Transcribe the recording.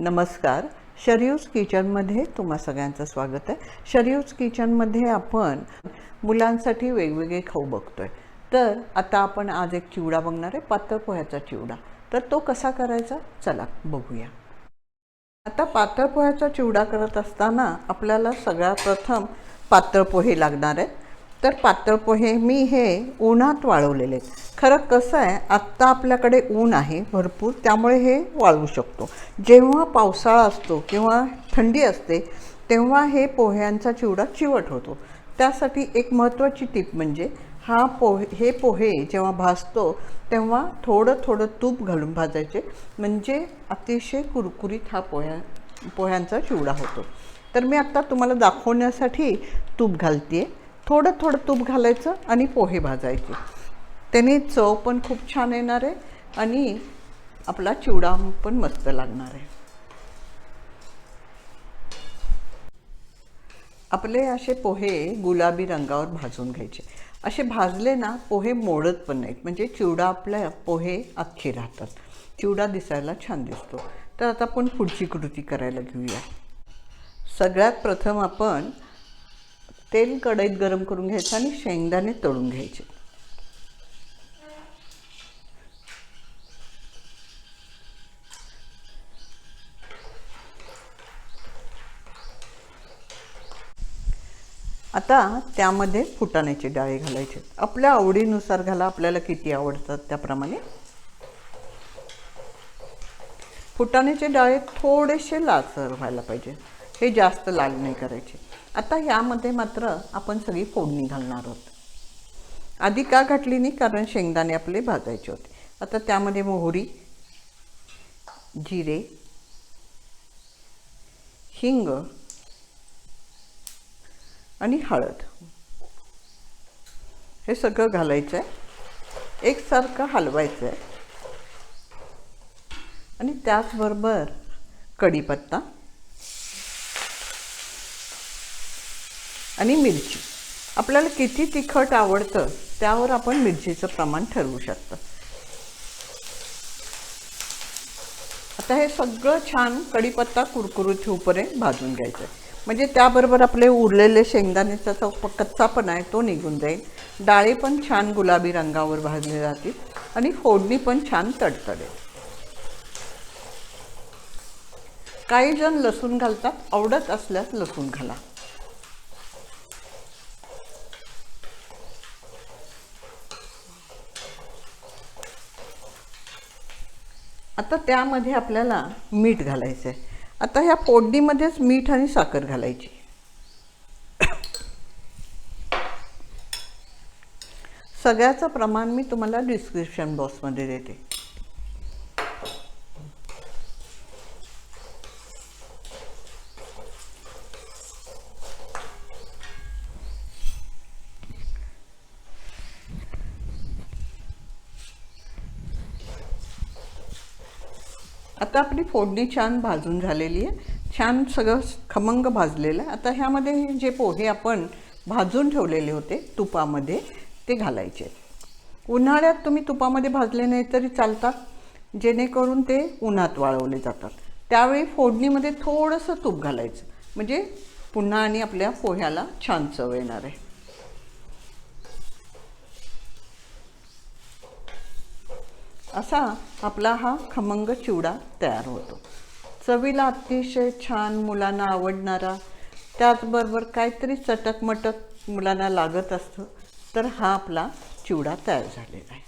नमस्कार. शरीयूज किचनमध्ये तुम्हा सगळ्यांचं स्वागत आहे. शरीयूज किचनमध्ये आपण मुलांसाठी वेगवेगळे खाऊ बघतोय. तर आता आपण आज एक चिवडा बघणार आहे पातळ पोह्याचा चिवडा. तर तो कसा करायचा? चला बघूया. आता पातळ पोह्याचा चिवडा करत असताना आपल्याला सगळ्यात प्रथम पातळ पोहे लागणार आहेत. तर पातळ पोहे मी हे उन्हात वाळवलेले. आहेत खरं कसं आहे आत्ता आपल्याकडे ऊन आहे भरपूर त्यामुळे हे वाळवू शकतो. जेव्हा पावसाळा असतो किंवा थंडी असते तेव्हा हे पोह्यांचा चिवडा चिवट होतो. त्यासाठी एक महत्त्वाची टीप म्हणजे हा पोहे हे पोहे जेव्हा भाजतो तेव्हा थोडं थोडं तूप घालून भाजायचे. म्हणजे अतिशय कुरकुरीत हा पोह्या पोह्यांचा चिवडा होतो. तर मी आत्ता तुम्हाला दाखवण्यासाठी तूप घालते थोडं थोडं तूप घालायचं आणि पोहे भाजायचे. त्याने चव पण खूप छान येणार आहे आणि आपला चिवडा पण मस्त लागणार आहे. आपले असे पोहे गुलाबी रंगावर भाजून घ्यायचे. असे भाजले ना पोहे मोडत पण नाहीत. म्हणजे चिवडा आपल्या पोहे अख्खे राहतात. चिवडा दिसायला छान दिसतो. तर आता आपण पुढची कृती करायला घेऊया. सगळ्यात प्रथम आपण तेल कढईत गरम करून घ्यायचं आणि शेंगदाणे तळून घ्यायचे. आता त्यामध्ये फुटाण्याची डाळी घालायची. आपल्या आवडीनुसार घाला आपल्याला किती आवडतात त्याप्रमाणे. फुटाण्याचे डाळे थोडेसे लालसर व्हायला पाहिजे. हे जास्त लाल नाही करायचे. आता यामध्ये मात्र आपण सगळी फोडणी घालणार आहोत. आधी का घातली नाही? कारण शेंगदाणे आपले भाजायचे होते. आता त्यामध्ये मोहरी जिरे हिंग आणि हळद. हे सगळं घालायचं आहे एकसारखं हलवायचं आहे आणि त्याचबरोबर कढीपत्ता. आणि मिरची. आपल्याला किती तिखट आवडतं त्यावर आपण मिरचीचं प्रमाण ठरवू शकतो. आता हे सगळं छान कढीपत्ता कुरकुरीत होऊपर्यंत भाजून घ्यायचं. आहे म्हणजे त्याबरोबर आपले उरलेले शेंगदाण्याचा जो कच्चा पण आहे तो निघून जाईल. डाळी पण छान गुलाबी रंगावर भाजले जातील आणि फोडणी पण छान तडतडेल. काही जण लसूण घालतात आवडत असल्यास लसूण घाला. आता त्यामध्ये आपल्याला मीठ घालायचं आहे आता ह्या फोडणीमध्येच मीठ आणि साखर घालायची. सगळ्याचं प्रमाण मी तुम्हाला डिस्क्रिप्शन बॉक्समध्ये देते. आता आपली फोडणी छान भाजून झालेली आहे. छान सगळं खमंग भाजलेलं आहे. आता ह्यामध्ये जे पोहे आपण भाजून ठेवलेले होते तुपामध्ये ते घालायचे उन्हाळ्यात तुम्ही तुपामध्ये भाजले नाही तरी चालतात जेणेकरून ते उन्हात वाळवले जातात. त्यावेळी फोडणीमध्ये थोडंसं तूप घालायचं. म्हणजे पुन्हा आणि आपल्या पोह्याला छान चव येणार आहे. असा आपला हा खमंग चिवडा तयार होतो. चवीला अतिशय छान मुलांना आवडणारा त्याचबरोबर काहीतरी चटकमटक मुलांना लागत असतं तर हा आपला चिवडा तयार झालेला आहे.